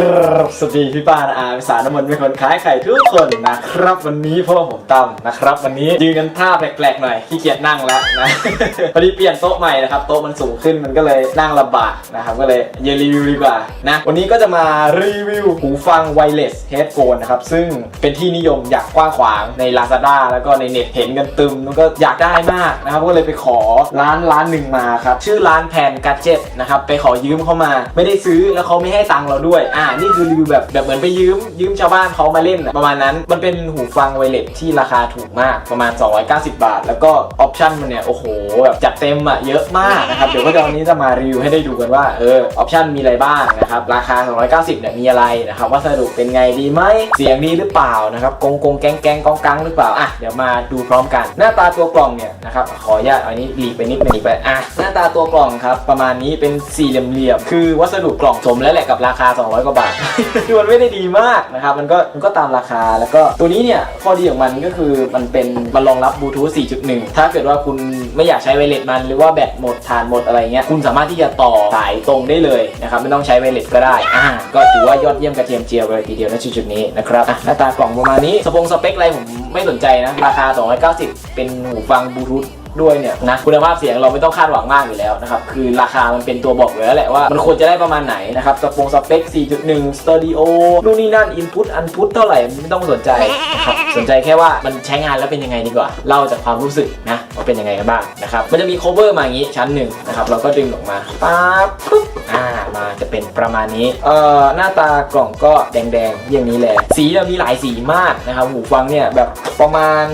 ครับสวัสดีพี่ป้านะอาพิสารน้ำมันต์เป็นคนขายไข่ทุกคนนะครับ วันนี้พ่อผมตั้มนะครับ วันนี้ยืนกันท่าแปลกๆหน่อยขี้เกียจนั่งแล้วนะพอดีเปลี่ยนโต๊ะใหม่นะครับโต๊ะมันสูงขึ้นมันก็เลยนั่งลำบากนะครับก็เลยยืนรีวิวดีกว่านะวันนี้ก็จะมารีวิวหูฟังไวเลสเฮดโฟนนะครับซึ่งเป็นที่นิยมอย่างกว้างขวางใน Lazada แล้วก็ในเน็ตเห็นกันตึมแล้วก็อยากได้มากนะครับก็เลยไปขอร้านร้านหนึ่งมาครับชื่อร้านแพนกัจเจ็ตนะครับไปขอยืมเข้ามา ไม่ได้ซื้อแล้วเขาไม่ให้ตังค์เราด้วยอ่านี่คือรีวิวแบบแบบเหมือนไปยืมยืมชาวบ้านเขามาเล่นนะประมาณนั้น มันเป็นหูฟังไวเลสที่ราคาถูกมากประมาณ 290 บาท แล้วก็ออปชั่นมันเนี่ย โอ้โห แบบจัดเต็มอะเยอะมากนะครับ เดี๋ยวก็จะวันนี้จะมารีวิวให้ได้ดูกันว่า เออ ออปชั่นมีอะไรบ้างนะครับ ราคา 290 เนี่ย มีอะไรนะครับ วัสดุเป็นไงดีไหม เสียงดีหรือเปล่านะครับ กงกงแกงแกงกองกังหรือเปล่า อะ เดี๋ยวมาดูพร้อมกัน หน้าตาตัวกล่องเนี่ยนะครับ ขออนุญาตอันนี้หลีไปนิดหนึงไปอะ หน้าตาตัวกล่องครับ ประมาณนี้เป็นสี่เหลี่ยมๆ คือวัสดุกล่องสมแล้วแหละกับราคา 200 กว่าบาทคือมันไม่ได้ดีมากนะครับ มันก็มันก็ตามราคา แล้วก็ตัวนี้เนี่ยข้อดีของมันก็คือมันเป็นมันรองรับบลูทูธ 4.1 ถ้าเกิดว่าคุณไม่อยากใช้ไวเลสมันหรือว่าแบตหมดทานหมดอะไรเงี้ย คุณสามารถที่จะต่อสายตรงได้เลยนะครับ ไม่ต้องใช้ไวเลสก็ได้ อ่า ก็ถือว่ายอดเยี่ยมกระเทียมเจียวเลยทีเดียวนะจุดนี้นะครับหน้าตากล่องประมาณนี้ สปงสเปคอะไรผมไม่สนใจนะ ราคา 290 เป็นหูฟังบลูทูธ ด้วยเนี่ยนะคุณภาพเสียงเราไม่ต้องคาดหวังมากอยู่แล้วนะครับคือราคามันเป็นตัวบอกอยู่แล้วแหละว่ามันควรจะได้ประมาณไหนนะครับสปงสเปค 4.1สเตอริโอนู่นนี่นั่นอินพุตอันพุตเท่าไหร่ไม่ต้องสนใจนะครับสนใจแค่ว่ามันใช้งานแล้วเป็นยังไงดีกว่าเล่าจากความรู้สึกนะว่าเป็นยังไงกันบ้างนะครับมันจะมี cover มาอย่างนี้ชั้นหนึ่งนะครับเราก็ดึงออกมาปั๊บปุ๊บอ่ามาจะเป็นประมาณนี้เอ่อหน้าตากล่องก็แดงๆอย่างนี้แหละสีเนี่ยมีหลายสีมากนะครับหูฟังเนี่ยแบบประมาณ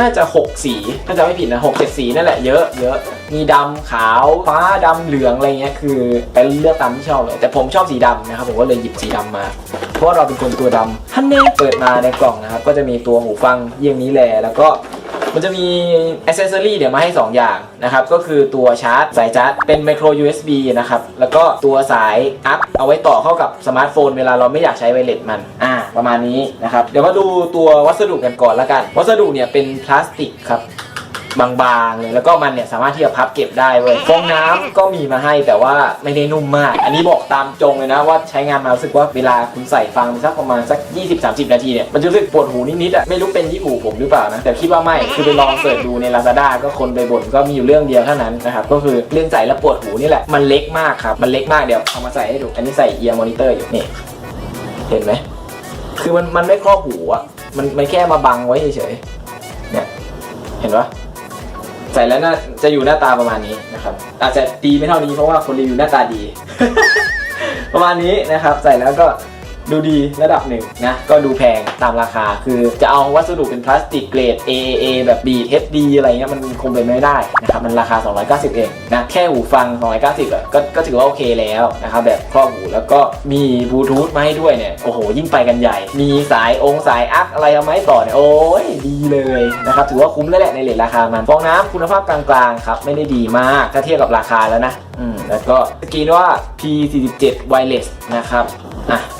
น่าจะ 6 สีถ้าจะไม่ผิดนะ6 7สีนั่นแหละเยอะเยอะมีดำขาวฟ้าดำเหลืองอะไรเงี้ยคือไปเลือกตามที่ชอบเลยแต่ผมชอบสีดำนะครับผมก็เลยหยิบสีดำมา เพราะว่าเราเป็นคนตัวดำฮันเน่เปิดมาในกล่องนะครับก็จะมีตัวหูฟังเยี่ยงนี้แหละแล้วก็มันจะมีอ c เซสซอรี่เดี๋ยวมาให้ 2 อย่างนะครับ ก็คือตัวชาร์จ สายชาร์จเป็น micro USB นะครับ แล้วก็ตัวสายอัพเอาไว้ต่อเข้ากับสมาร์ทโฟนเวลาเราไม่อยากใช้ไวเลสมัน อ่า ประมาณนี้นะครับ เดี๋ยวมาดูตัววัสดุกันก่อนละกัน วัสดุเนี่ยเป็นพลาสติกครับ บางๆเลยแล้วก็มันเนี่ยสามารถที่จะพับเก็บได้เว้ยฟองน้ำก็มีมาให้แต่ว่าไม่ได้นุ่มมาก อันนี้บอกตามจงเลยนะว่าใช้งานมารู้สึกว่าเวลาคุณใส่ฟังสักประมาณสัก 20-30 นาทีเนี่ยมันจะรู้สึกปวดหูนิดๆอะไม่รู้เป็นที่หูผมหรือเปล่านะแต่คิดว่าไม่คือไปลองเสิร์ชดูใน Lazada ก็คนไปบ่นก็มีอยู่เรื่องเดียวเท่านั้นนะครับก็คือเรื่องใส่แล้วปวดหูนี่แหละมันเล็กมากครับมันเล็กมากเดี๋ยวเอามาใส่ให้ดูอันนี้ใส่เอียร์มอนิเตอร์อยู่นี่เห็นไหมคือมันมันไม่ครอบหูอะมันมันแค่มาบังไว้เฉยๆเนี่ยเห็นปะ ใส่แล้วน่าจะอยู่หน้าตาประมาณนี้นะครับอาจจะดีไม่เท่านี้เพราะว่าคนรีวิวหน้าตาดี ประมาณนี้นะครับ ใส่แล้วก็ ดูดีระดับหนึ่งนะ ก็ดูแพงตามราคา คือจะเอาวัสดุเป็นพลาสติกเกรด AAA แบบบีด HD อะไรเงี้ยมันคงเป็นไม่ได้นะครับ มันราคา 290 เองนะ แค่หูฟัง 290อะก็ก็ถือว่าโอเคแล้วนะครับ แบบครอบหูแล้วก็มีบลูทูธมาให้ด้วยเนี่ย โอ้โห ยิ่งไปกันใหญ่ มีสายองค์สายอัพอะไรเอาไหมต่อเนี่ย โอ้ยดีเลยนะครับ ถือว่าคุ้มแล้วแหละในเลทราคามันฟองน้ำคุณภาพกลางๆครับ ไม่ได้ดีมากถ้าเทียบกับราคาแล้วนะ อืม แล้วก็สกรีนว่า P47 Wireless นะครับ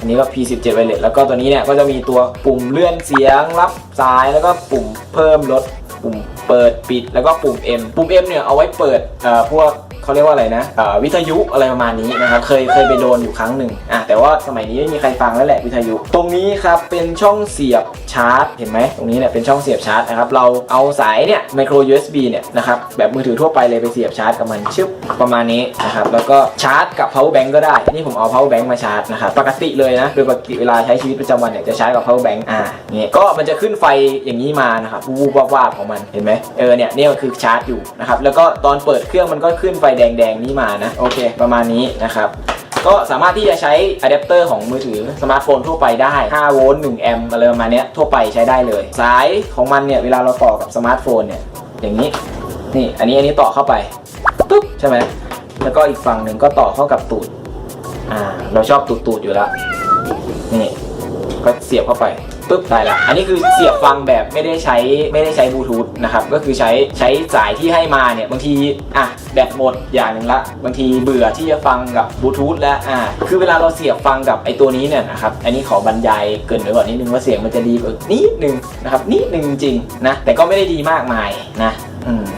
อันนี้ก็ P17 Wireless แล้วก็ตัวนี้เนี่ยก็จะมีตัวปุ่มเลื่อนเสียงรับสายแล้วก็ปุ่มเพิ่มลดปุ่มเปิดปิดแล้วก็ปุ่ม M ปุ่ม M เนี่ยเอาไว้เปิดพวก เขาเรียกว่าอะไรนะวิทยุอะไรประมาณนี้นะครับเคยเคยไปโดนอยู่ครั้งหนึ่งอะแต่ว่าสมัยนี้ไม่มีใครฟังแล้วแหละวิทยุ ตรงนี้ครับเป็นช่องเสียบชาร์จ เห็นไหมตรงนี้เนี่ยเป็นช่องเสียบชาร์จนะครับเราเอาสายเนี่ย micro USB เนี่ยนะครับแบบมือถือทั่วไปเลยไปเสียบชาร์จกับมันชึบประมาณนี้นะครับแล้วก็ชาร์จกับ power bank ก็ได้นี่ผมเอา power bank มาชาร์จนะครับปกติเลยนะโดยปกติเวลาใช้ชีวิตประจำวันเนี่ยจะชาร์จกับ power bank อ่าเนี่ก็มันจะขึ้นไฟอย่างนี้มานะครับวูบวาบของมันเห็นไหมเออเนี่ยนี่ยคือชาร์จอยู่นะครับแล้วก็ตอนเปิดเครื่องมันก็ขึ้นไฟแดงๆนี่มานะ โอเค ประมาณนี้นะครับ ก็สามารถที่จะใช้อะแดปเตอร์ของมือถือสมาร์ทโฟนทั่วไปได้5โวลต์1แอมป์อะไรประมาณเนี้ยทั่วไปใช้ได้เลย สายของมันเนี่ยเวลาเราต่อกับสมาร์ทโฟนเนี่ยอย่างนี้นี่อันนี้อันนี้ต่อเข้าไปปุ๊บใช่ไหมแล้วก็อีกฝั่งหนึ่งก็ต่อเข้ากับตูดอ่าเราชอบตูดตูดๆอยู่แล้วนี่ก็เสียบเข้าไป ปุ๊บได้ละอันนี้คือเสียบฟังแบบไม่ได้ใช้ไม่ได้ใช้บลูทูธนะครับก็คือใช้ใช้สายที่ให้มาเนี่ยบางทีอะแบตหมดอย่างหนึ่งละบางทีเบื่อที่จะฟังกับบลูทูธแล้วอะคือเวลาเราเสียบฟังกับไอตัวนี้เนี่ยนะครับอันนี้ขอบรรยายเกินไว้ก่อนนิดนึงว่าเสียงมันจะดีกว่านิดนึงนะครับนิดนึงจริงนะแต่ก็ไม่ได้ดีมากมายนะ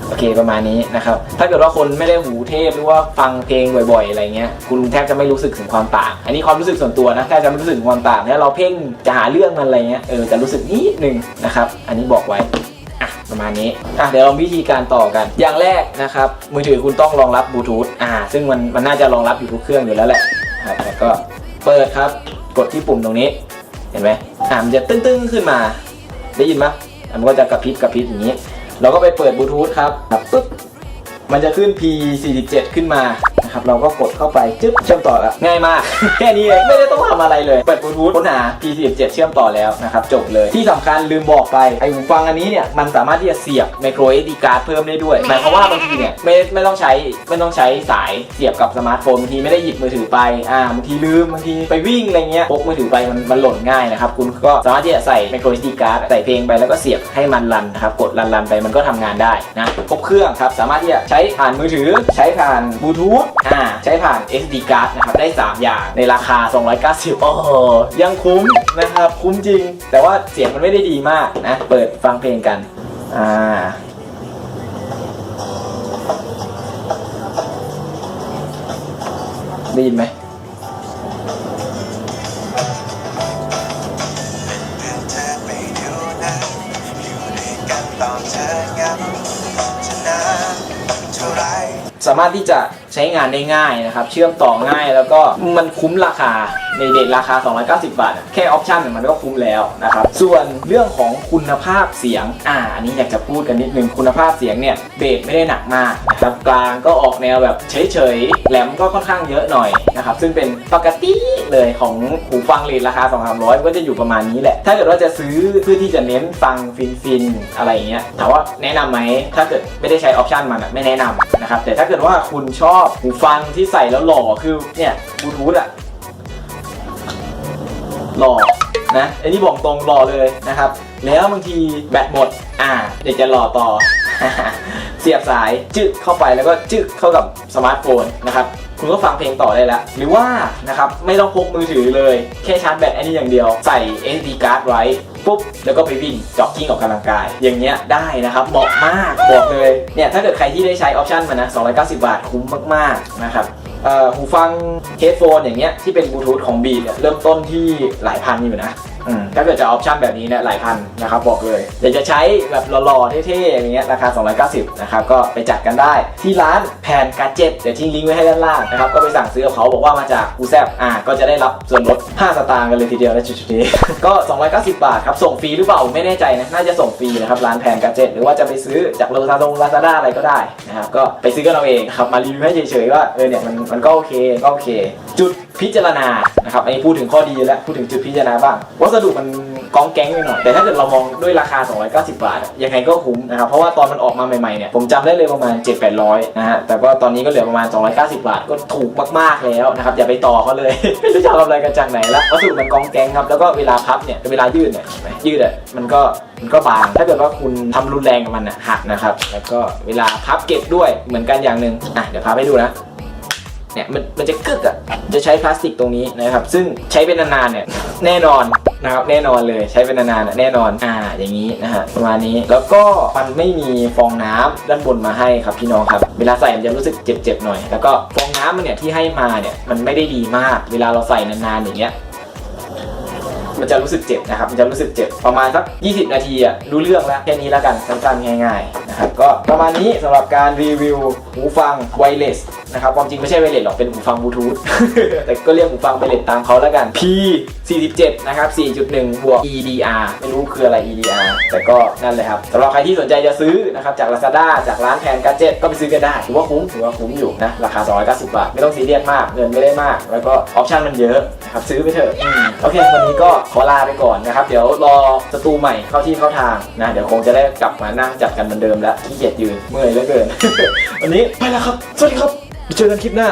โอเคประมาณนี้นะครับ ถ้าเกิดว่าคนไม่ได้หูเทพหรือว่าฟังเพลงบ่อยๆ อะไรเงี้ย คุณแทบจะไม่รู้สึกถึงความต่าง อันนี้ความรู้สึกส่วนตัวนะแทบจะไม่รู้สึกถึงความต่างถ้าเราเพ่งจะหาเรื่องมันอะไรเงี้ย เออจะรู้สึกนิดนึงนะครับ อันนี้บอกไว้อะประมาณนี้ อะ เดี๋ยวลองวิธีการต่อกัน อย่างแรกนะครับ มือถือคุณต้องรองรับบลูทูธ อ่า ซึ่งมันมันน่าจะรองรับอยู่ทุกเครื่องอยู่แล้วแหละครับแล้วก็เปิดครับ กดที่ปุ่มตรงนี้ เห็นไหมอ่ามันจะตึ้งๆขึ้นมา ได้ยินไหมมันก็จะกระพริบกระพริบอย่างนี้ เราก็ไปเปิดบลูทูธครับปึ๊บมันจะขึ้น P47 ขึ้นมา นะครับเราก็กดเข้าไปจึ๊บเชื่อมต่อแล้วง่ายมาก แค่นี้เองไม่ได้ต้องทำอะไรเลย เปิดบลูทูธค้นหา P47 เชื่อมต่อแล้วนะครับจบเลยที่สำคัญลืมบอกไปไอ้หูฟังอันนี้เนี่ยมันสามารถที่จะเสียบ micro SD card เพิ่มได้ด้วยหมายความว่าบางทีเนี่ยไม่ไม่ต้องใช้ไม่ต้องใช้สายเสียบกับสมาร์ทโฟนบางทีไม่ได้หยิบมือถือไปอ่าบางทีลืมบางทีไปวิ่งอะไรเงี้ยพกมือถือไปมันมันหล่นง่ายนะครับคุณก็สามารถที่จะใส่ micro SD card ใส่เพลงไปแล้วก็เสียบให้มันรันนะครับกดรันรันไปมันก็ทำงานได้นะครบเครื่องครับสามารถที่จะใช้ผ่านมือถือใช้ผ่านบลูทูธอ่าใช้ผ่าน SD card นะครับ ได้ 3 อย่างในราคา 290 โอ้โหยังคุ้มนะครับ คุ้มจริง แต่ว่าเสียงมันไม่ได้ดีมากนะ เปิดฟังเพลงกัน อ่าได้ยินไหมามารถที่จะใช้งานได้ง่ายนะครับ เชื่อมต่อง่ายแล้วก็มันคุ้มราคา ในเด็ดราคา 290 บาท แค่ออปชั่นมันก็คุ้มแล้วนะครับ ส่วนเรื่องของคุณภาพเสียง อ่าอันนี้อยากจะพูดกันนิดนึง คุณภาพเสียงเนี่ยเบสไม่ได้หนักมากนะครับ กลางก็ออกแนวแบบเฉยๆ แหลมก็ค่อนข้างเยอะหน่อยนะครับ ซึ่งเป็นปกติเลยของหูฟังเลทราคา 2-300 ก็จะอยู่ประมาณนี้แหละ ถ้าเกิดว่าจะซื้อเพื่อที่จะเน้นฟังฟินๆ อะไรอย่างเงี้ย ถามว่าแนะนำไหม ถ้าเกิดไม่ได้ใช้ออปชันมันไม่แนะนำนะครับ แต่ถ้าเกิดว่าคุณชอบหูฟังที่ใส่แล้วหล่อ คือเนี่ยบลูทูธอะ หล่อนะไอ้นี่บอกตรงหล่อเลยนะครับ แล้วบางทีแบตหมด อ่าเดี๋ยวจะหล่อต่อ เสียบสายจึ๊กเข้าไปแล้วก็จึ๊กเข้ากับสมาร์ทโฟนนะครับคุณก็ฟังเพลงต่อได้แล้ว หรือว่านะครับไม่ต้องพกมือถือเลย แค่ชาร์จแบตอันนี้อย่างเดียว ใส่ SD card ไว้ปุ๊บแล้วก็ไปวิ่งจ็อกกิ้งออกกำลังกาย อย่างเงี้ยได้นะครับเหมาะมากบอกเลยเนี่ยถ้าเกิดใครที่ได้ใช้ออปชันมันนะ290 บาทคุ้มมากๆนะครับ หูฟังเฮดโฟนอย่างเงี้ยที่เป็นบลูทูธของบีเนี่ยเริ่มต้นที่หลายพันอยู่นะ ถ้าเกิดจะออปชั่นแบบนี้เนี่ยหลายพันนะครับบอกเลยเดี๋ยวจะใช้แบบหล่อๆเท่ๆอย่างเงี้ยราคา 290 นะครับก็ไปจัดกันได้ ที่ร้านแพนกาเจ็ตเดี๋ยวทิ้งลิงก์ไว้ให้ด้านล่างนะครับก็ไปสั่งซื้อเขาบอกว่ามาจากกูแซบอ่าก็จะได้รับส่วนลด 5 สตางค์กันเลยทีเดียวนะจุดๆนี้ ก็ 290 บาทครับส่งฟรีหรือเปล่าไม่แน่ใจนะน่าจะส่งฟรีนะครับร้านแพนกาเจ็ตหรือว่าจะไปซื้อจากโลซาดงลาซาด้าอะไรก็ได้นะครับก็ไปซื้อกันเอาเองครับมารีวิวให้เฉยๆว่าเออเนี่ยมันมันก็โอเคก็โอเค จุดพิจารณานะครับอันนี้พูดถึงข้อดีแล้วพูดถึงจุดพิจารณาบ้าง วัสดุมันกองแก๊งไปหน่อย แต่ถ้าเกิดเรามองด้วยราคา 290 บาท ยังไงก็คุ้มนะครับเพราะว่าตอนมันออกมาใหม่ๆเนี่ยผมจำได้เลยประมาณ 7-800 นะฮะแต่ก็ตอนนี้ก็เหลือประมาณ 290 บาทก็ถูกมากๆแล้วนะครับอย่าไปต่อเขาเลยไม่รู้จะเอากำไรกันจากไหนละวัสดุมันกองแก๊งครับแล้วก็เวลาพับเนี่ยเวลายืดเนี่ยเห็นไหมยืดอะมันก็มันก็บาง ถ้าเกิดว่าคุณทำรุนแรงกับมันอะหักนะครับ แล้วก็เวลาพับเก็บด้วยเหมือนกันอย่างหนึ่งอะเดี๋ยวพับให้ดูนะ เนี่ยมันมันจะกึกอะจะใช้พลาสติกตรงนี้นะครับ ซึ่งใช้เป็นนานๆเนี่ยแน่นอนนะครับแน่นอนเลยใช้เป็นนานๆแน่นอนอ่าอย่างนี้นะฮะประมาณนี้แล้วก็มันไม่มีฟองน้ำด้านบนมาให้ครับพี่น้องครับ เวลาใส่มันจะรู้สึกเจ็บๆหน่อย แล้วก็ฟองน้ำมันเนี่ยที่ให้มาเนี่ยมันไม่ได้ดีมาก เวลาเราใส่นานๆอย่างเงี้ย มันจะรู้สึกเจ็บนะครับ มันจะรู้สึกเจ็บประมาณสัก 20 นาทีอะรู้เรื่องแล้วแค่นี้แล้วกันสั้นๆง่ายๆนะครับก็ประมาณนี้สำหรับการรีวิวหูฟังไวเลสนะครับความจริงไม่ใช่ไวเลสหรอกเป็นหูฟังบลูทูธแต่ก็เรียกหูฟังไวเลสตามเขาแล้วกัน P 47 นะครับ 4.1 บวก EDR ไม่รู้คืออะไร EDR แต่ก็นั่นเลยครับสำหรับใครที่สนใจจะซื้อนะครับจาก Lazada จากร้านแทนกาเจ็ตก็ไปซื้อกันได้ถือว่าคุ้มถือว่าคุ้มอยู่นะ ราคา 290 บาท ไม่ต้องซีเรียสมาก เงินไม่ได้มาก แล้วก็ออปชั่นมันเยอะนะครับซื้อไปเถอะโอเค วันนี้ก็ขอลาไปก่อนนะครับ เดี๋ยวรอสตูใหม่เข้าที่เข้าทางนะเดี๋ยวคงจะได้กลับมานั่งจัดกันเหมือนเดิมแล้วขี้เกียจยืนเมื่อยเหลือเกิน วันนี้ไปแล้วครับสวัสดีครับเจอกันคลิปหน้า